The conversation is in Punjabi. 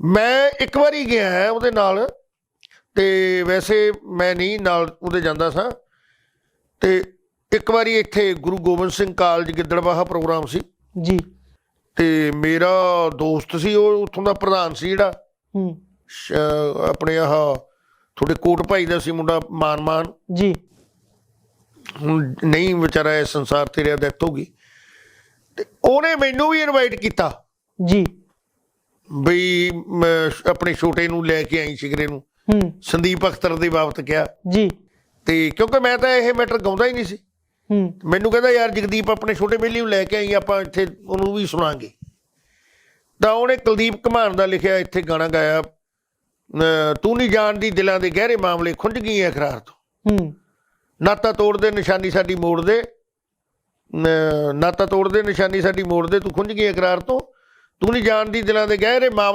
ਮੈਂ ਇੱਕ ਵਾਰੀ ਗਿਆ ਹਾਂ ਉਹਦੇ ਨਾਲ ਤੇ ਵੈਸੇ ਮੈਂ ਨਹੀਂ ਨਾਲ ਉਹਦੇ ਜਾਂਦਾ ਸਾਂ। ਤੇ ਇੱਕ ਵਾਰੀ ਇੱਥੇ ਗੁਰੂ ਗੋਬਿੰਦ ਸਿੰਘ ਕਾਲਜ ਗਿੱਦੜਬਾਹਾ ਪ੍ਰੋਗਰਾਮ ਸੀ। ਜੀ। ਤੇ ਮੇਰਾ ਦੋਸਤ ਸੀ ਉਹ ਉੱਥੋਂ ਦਾ ਪ੍ਰਧਾਨ ਸੀ ਜਿਹੜਾ। ਹੂੰ। ਆਪਣੇ ਆਹ ਤੁਹਾਡੇ ਕੋਟ ਭਾਈ ਦਾ ਸੀ ਮੁੰਡਾ ਮਾਨ ਮਾਨ। ਜੀ। ਹੁਣ ਨਹੀਂ ਵਿਚਾਰਾ ਇਸ ਸੰਸਾਰ ਤੇ ਰਿਹਾ ਡੈਥ ਹੋ ਗਈ। ਤੇ ਉਹਨੇ ਮੈਨੂੰ ਵੀ ਇਨਵਾਈਟ ਕੀਤਾ। ਜੀ। ਬਈ ਆਪਣੇ ਛੋਟੇ ਨੂੰ ਲੈ ਕੇ ਆਈ ਸਿਗਰੇ ਨੂੰ। ਹੂੰ। ਸੰਦੀਪ ਅਖਤਰ ਦੇ ਬਾਬਤ ਕਿਹਾ। ਜੀ। ਤੇ ਕਿਉਂਕਿ ਮੈਂ ਤਾਂ ਇਹ ਮੈਟਰ ਗਾਉਂਦਾ ਹੀ ਨਹੀਂ ਸੀ। ਹੂੰ। ਮੈਨੂੰ ਕਹਿੰਦਾ ਯਾਰ ਜਗਦੀਪ ਆਪਣੇ ਛੋਟੇ ਬੇਲੀ ਨੂੰ ਲੈ ਕੇ ਆਈ ਆਪਾਂ ਇੱਥੇ ਉਹਨੂੰ ਵੀ ਸੁਣਾਂਗੇ। ਤਾਂ ਉਹਨੇ ਕੁਲਦੀਪ ਘਮਾਨ ਦਾ ਲਿਖਿਆ ਇੱਥੇ ਗਾਣਾ ਗਾਇਆ। ਤੂੰ ਨਹੀਂ ਜਾਣਦੀ ਦਿਲਾਂ ਦੇ ਗਹਿਰੇ ਮਾਮਲੇ ਖੁੰਝ ਗਈ ਐ ਇਕਰਾਰ ਤੋਂ। ਹੂੰ। ਨਾਤਾ ਤੋੜਦੇ ਨਿਸ਼ਾਨੀ ਸਾਡੀ ਮੋੜ ਦੇ। ਨਾਤਾ ਤੋੜਦੇ ਨਿਸ਼ਾਨੀ ਸਾਡੀ ਮੋੜ ਦੇ ਤੂੰ ਖੁੰਝ ਗਈ ਇਕਰਾਰ ਤੋਂ। ਤੂੰ ਨਹੀਂ ਜਾਣਦੀ ਦਿਲਾਂ ਦੇ ਗਹਿਰੇ ਮਾਮਲੇ